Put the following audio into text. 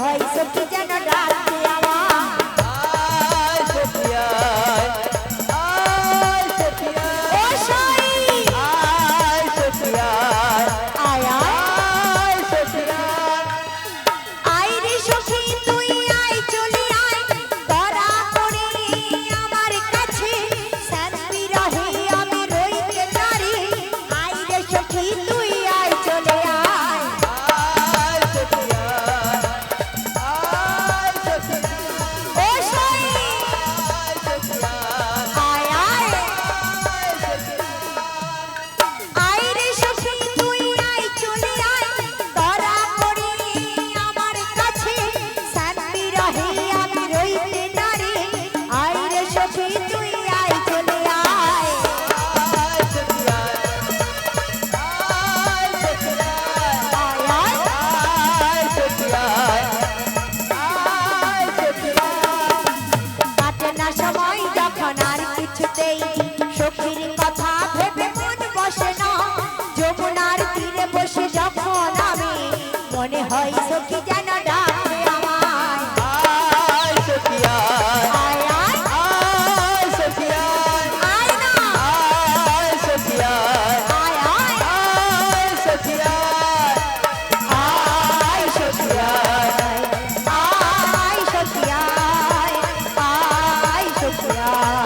হয় সত্যি কিছুতেই সখীর কথা ভেবে মন বসে না। যমুনার তীরে বসে যখন আমি মনে হয় সখী যেন Yeah.